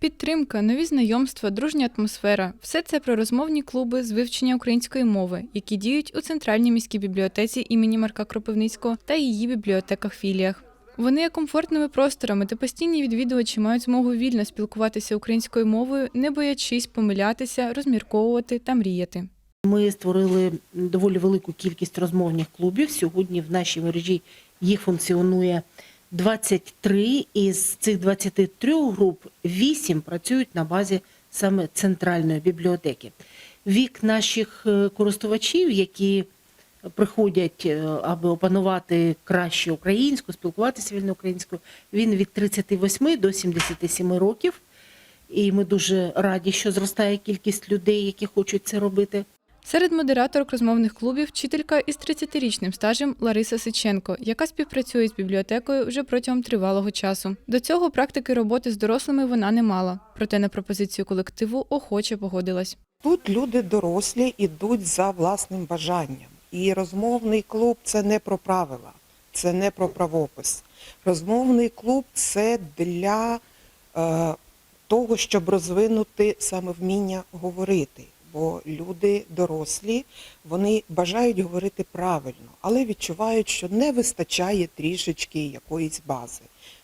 Підтримка, нові знайомства, дружня атмосфера все це про розмовні клуби з вивчення української мови, які діють у центральній міській бібліотеці імені Марка Кропивницького та її бібліотеках-філіях. Вони є комфортними просторами, де постійні відвідувачі мають змогу вільно спілкуватися українською мовою, не боячись помилятися, розмірковувати та мріяти. Ми створили доволі велику кількість розмовних клубів. Сьогодні в нашій мережі їх функціонує 23, із цих 23 груп 8 працюють на базі саме центральної бібліотеки. Вік наших е, користувачів, які приходять, е, аби опанувати краще українську, спілкуватися вільно українською, він від 38 до 77 років. І ми дуже раді, що зростає кількість людей, які хочуть це робити. Серед модераторок розмовних клубів вчителька із 30-річним стажем Лариса Сиченко, яка співпрацює з бібліотекою вже протягом тривалого часу. До цього практики роботи з дорослими вона не мала, проте на пропозицію колективу охоче погодилась. Тут люди дорослі йдуть за власним бажанням. І розмовний клуб це не про правила, це не про правопис. Розмовний клуб це для е, того, щоб розвинути саме вміння говорити. Бо люди дорослі, вони бажають говорити правильно, але відчувають, що не вистачає трішечки якоїсь бази.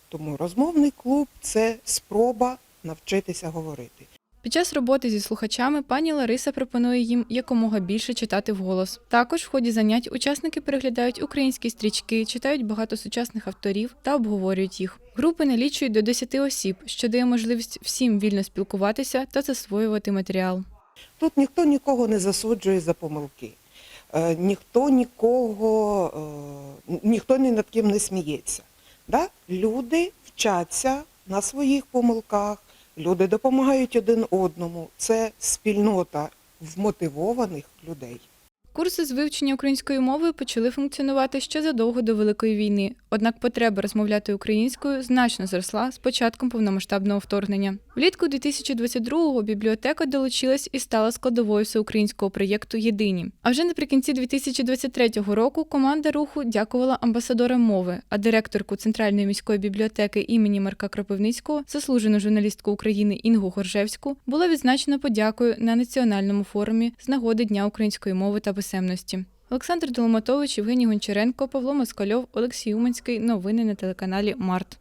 Тому розмовний клуб це спроба навчитися говорити. Під час роботи зі слухачами пані Лариса пропонує їм якомога більше читати вголос. Також в ході занять учасники переглядають українські стрічки, читають багато сучасних авторів та обговорюють їх. Групи налічують до 10 осіб, що дає можливість всім вільно спілкуватися та засвоювати матеріал. Тут ніхто нікого не засуджує за помилки. Е, ніхто нікого, е, ніхто ні над ким не сміється. Да? Люди вчаться на своїх помилках, люди допомагають один одному. Це спільнота вмотивованих людей. Курси з вивчення української мови почали функціонувати ще задовго до Великої війни, однак потреба розмовляти українською значно зросла з початком повномасштабного вторгнення. Влітку 2022-го бібліотека долучилась і стала складовою всеукраїнського проєкту Єдині. А вже наприкінці 2023 року команда руху дякувала амбасадорам мови, а директорку Центральної міської бібліотеки імені Марка Кропивницького, заслужену журналістку України Інгу Горжевську, було відзначено подякою на національному форумі з нагоди Дня української мови та писемності. Олександр Доломатович, Євгеній Гончаренко, Павло Москальов, Олексій Уманський. Новини на телеканалі Март.